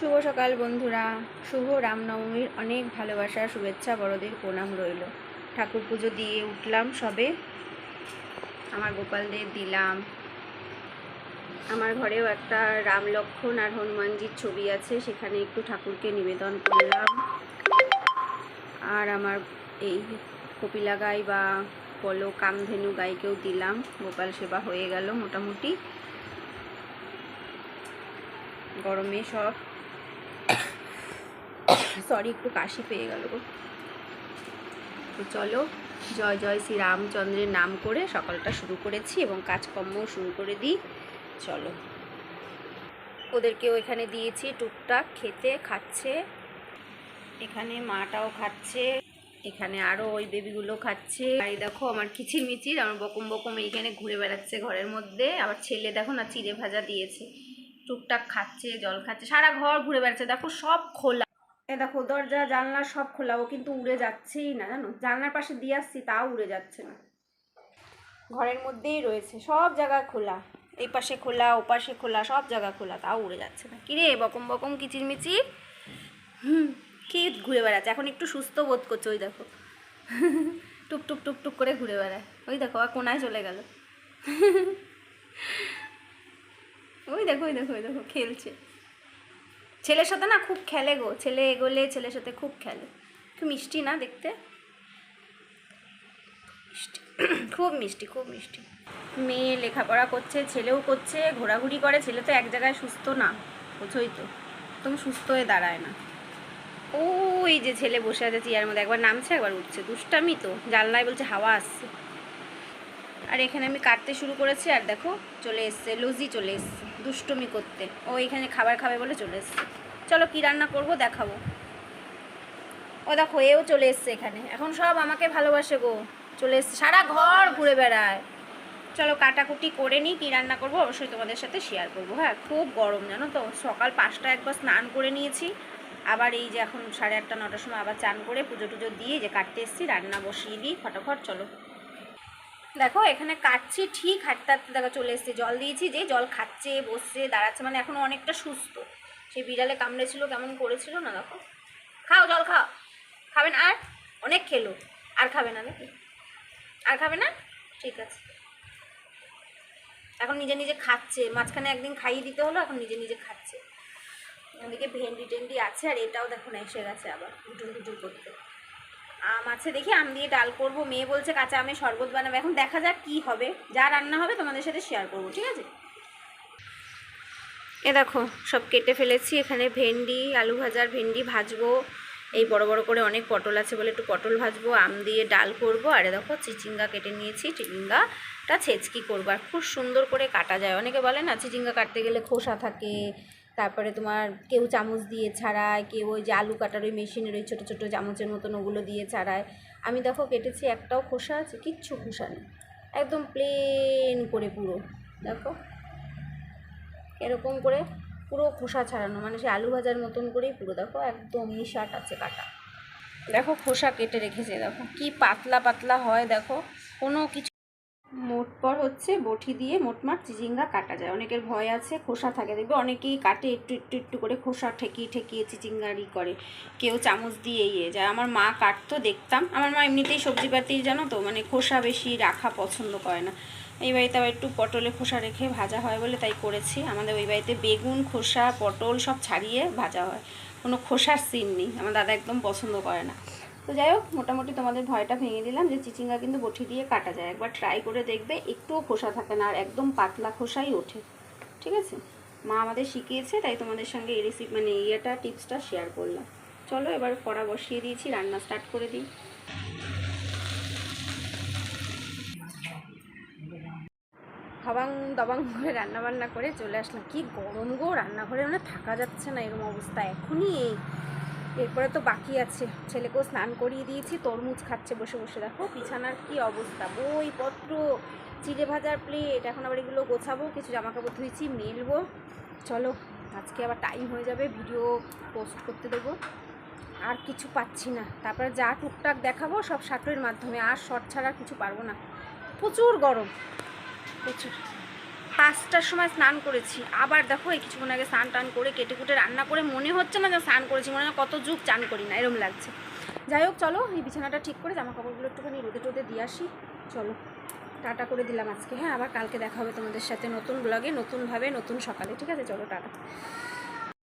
শুভ সকাল বন্ধুরা। শুভ রামনবমীর অনেক ভালোবাসা, শুভেচ্ছা, বড়দের প্রণাম রইল। ঠাকুর পুজো দিয়ে উঠলাম সবে। আমার গোপালদের দিলাম। আমার ঘরেও একটা রাম লক্ষ্মণ আর হনুমানজির ছবি আছে, সেখানে একটু ঠাকুরকে নিবেদন করলাম। আর আমার এই কপিলা গাই বা পলো কামধেনু গাইকেও দিলাম। গোপাল সেবা হয়ে গেল মোটামুটি। গরমে সব সরি একটু কাশি পেয়ে গেল গো। তো চলো, জয় জয় শ্রী রামচন্দ্রের নাম করে সকালটা শুরু করেছি এবং কাজকর্মও শুরু করে দিই। চলো। ওদেরকেও এখানে দিয়েছি টুকটাক, খেতে, খাচ্ছে। এখানে মাটাও খাচ্ছে। এখানে আরও ওই বেবিগুলো খাচ্ছে। আর দেখো, আমার কিচির মিচির আমার বকম বকম এইখানে ঘুরে বেড়াচ্ছে ঘরের মধ্যে। আবার ছেলে দেখো না, চিড়ে ভাজা দিয়েছে। টুকটাক খাচ্ছে, জল খাচ্ছে, সারা ঘর ঘুরে বেড়াচ্ছে। দেখো, সব খোলা। এ দেখো, দরজা, জানলা সব খোলা, ও কিন্তু উড়ে যাচ্ছেই না, জানো? জানলার পাশে দিয়ে আসছি, তাও উড়ে যাচ্ছে না। ঘরের মধ্যেই রয়েছে, সব জায়গা খোলা। এই পাশে খোলা, ও পাশে খোলা, সব জায়গা খোলা, তাও উড়ে যাচ্ছে না। কিরে, বকম বকম, কিচিরমিচির? হুম, কি ঘুরে বেড়াচ্ছে? এখন একটু সুস্থ বোধ করছে, ওই দেখো। টুক টুক টুক টুক করে ঘুরে বেড়ায়। ওই দেখো, আর কোনায় চলে গেল। ওই দেখো ওই দেখো ওই দেখো, খেলছে। ছেলের সাথে না খুব খেলে গো। ছেলে এগোলে ছেলের সাথে খুব খেলে। খুব মিষ্টি না দেখতে? মিষ্টি। খুব মিষ্টি খুব মিষ্টি। মেয়ে লেখাপড়া করছে, ছেলেও করছে, ঘোরাঘুরি করে, ছেলে তো এক জায়গায় সুস্থ না, বোঝোই তো। একদম সুস্থ হয়ে দাঁড়ায় না। ওই যে ছেলে বসে আছে চেয়ারের মধ্যে, একবার নামছে, একবার উঠছে। দুষ্টামি তো, জানলায় বলছে হাওয়া আসছে। আর এখানে আমি কাটতে শুরু করেছি, আর দেখো চলে এসছে, লুজি চলে এসছে, দুষ্টমি করতে। ও এখানে খাবার খাবে বলে চলে এসছে। চলো কী রান্না করব দেখাবো। ও দেখো, এও চলে এসছে এখানে। এখন সব আমাকে ভালোবাসে গো। চলে এসছে, সারা ঘর ঘুরে বেড়ায়। চলো কাটাকুটি করে নিই, কী রান্না করব অবশ্যই তোমাদের সাথে শেয়ার করব। হ্যাঁ খুব গরম, জানো তো? সকাল পাঁচটা একবার স্নান করে নিয়েছি। আবার এই যে এখন সাড়ে আটটা, নটার সময় আবার চান করে পুজো টুজো দিয়ে যে কাটতে এসেছি, রান্না বসিয়ে দিই, ফটাফট চলো। দেখো, এখানে কাটছি ঠিক হাঁটতে হাঁটতে দেখো চলে এসছে। জল দিয়েছি যে জল খাচ্ছে, বসছে, দাঁড়াচ্ছে মানে এখনও অনেকটা সুস্থ। সেই বিড়ালে কামড়েছিল, কেমন করেছিল না দেখো। খাও, জল খাও। খাবেন আর? অনেক খেলো। আর খাবে না নাকি? আর খাবে না? ঠিক আছে। এখন নিজে নিজে খাচ্ছে। মাঝখানে একদিন খাইয়ে দিতে হলো, এখন নিজে নিজে খাচ্ছে। ওদিকে ভেন্ডি টেন্ডি আছে, আর এটাও দেখো না, এসে গেছে আবার গুটুর গুটুর করতে। আম আছে, দেখি আম দিয়ে ডাল করব। মেয়ে বলছে, কাঁচা আমের শরবত বানাবো। এখন দেখা যাক কি হবে। যা রান্না হবে তোমাদের সাথে শেয়ার করব, ঠিক আছে? এ দেখো, সব কেটে ফেলেছি। এখানে ভেন্ডি, আলু ভাজার ভেন্ডি ভাজবো। এই বড় বড় করে অনেক পটল আছে বলে একটু পটল ভাজবো, আম দিয়ে ডাল করব। আর দেখো, চিচিঙ্গা কেটে নিয়েছি। চিচিঙ্গাটা ছেচকি করব। আর খুব সুন্দর করে কাটা যায়। অনেকে বলে না, চিচিঙ্গা কাটতে গেলে খোসা থাকে তারপরে তোমার কেউ চামচ দিয়ে ছাড়ায়, কেউ ওই যে আলু কাটার ওই মেশিনের ওই ছোটো ছোটো চামচের মতন ওগুলো দিয়ে ছাড়ায়। আমি দেখো কেটেছি, একটাও খোসা আছে, কিচ্ছু খোসা নেই। একদম প্লেন করে পুরো, দেখো। এরকম করে পুরো খোসা ছাড়ানো মানে সে আলু ভাজার মতন করেই পুরো, দেখো একদম নিশাট আছে কাটা। দেখো খোসা কেটে রেখেছে, দেখো। কি পাতলা পাতলা হয়, দেখো। কোনো কিছু মোট পর হচ্ছে বটি দিয়ে মোটমাট চিচিঙ্গা কাটা যায়। অনেকের ভয় আছে, খোসা থাকে। দেখবে অনেকেই কাটে, একটু একটু একটু করে খোসা ঠেকিয়ে ঠেকিয়ে চিচিঙ্গারি করে। কেউ চামচ দিয়ে ইয়ে যায়। আমার মা কাটতো, দেখতাম। আমার মা এমনিতেই সবজিপাতি জানো তো মানে খোসা বেশি রাখা পছন্দ করে না। এই বাড়িতে আবার একটু পটলে খোসা রেখে ভাজা হয় বলে তাই করেছি। আমাদের ওই বাড়িতে বেগুন, খোসা, পটল সব ছাড়িয়ে ভাজা হয়। কোনো খোসার সিন নেই। আমার দাদা একদম পছন্দ করে না। তো যাই হোক, মোটামুটি তোমাদের ভয়টা ভেঙে দিলাম যে চিচিঙ্গা কিন্তু বটি দিয়ে কাটা যায়। একবার ট্রাই করে দেখবে, একটুও খোসা থাকে না আর একদম পাতলা খোসাই ওঠে। ঠিক আছে? মা আমাদের শিখিয়েছে, তাই তোমাদের সঙ্গে এই রেসিপি মানে ইয়েটা টিপসটা শেয়ার করলাম। চলো এবার কড়া বসিয়ে দিয়েছি, রান্না স্টার্ট করে দিই। খাবাং দাবাং করে রান্না বান্না করে চলে আসলাম। কি গরম গো, রান্নাঘরে মানে থাকা যাচ্ছে না এরকম অবস্থা। এখনই এরপরে তো বাকি আছে। ছেলেকেও স্নান করিয়ে দিয়েছি, তরমুজ খাচ্ছে বসে বসে। দেখো বিছানার কি অবস্থা। বইপত্র চিড়ে ভাজার প্লেট এখন আবার এগুলো গোছাবো, কিছু জামা কাপড় ধুয়েছি, মেলবো। চলো, আজকে আবার টাইম হয়ে যাবে ভিডিও পোস্ট করতে দেবো। আর কিছু পাচ্ছি না। তারপরে যা টুকটাক দেখাবো, সব শার্টের মাধ্যমে। আর শর্ট ছাড়া কিছু পারব না। প্রচুর গরম। প্রচুর। পাঁচটার সময় স্নান করেছি। আবার দেখো, এই কিছুক্ষণ আগে স্নান টান করে, কেটে কুটে রান্না করে মনে হচ্ছে না যে স্নান করেছি, মনে হয় কত যুগ চান করি না, এরম লাগছে। যাই হোক, চলো, এই বিছানাটা ঠিক করে জামা কাপড়গুলো একটুখানি রোদে টোদে দিয়ে আসি। চলো, টাটা করে দিলাম আজকে। হ্যাঁ আবার কালকে দেখা হবে তোমাদের সাথে নতুন ব্লগে নতুনভাবে, নতুন সকালে। ঠিক আছে, চলো, টাটা।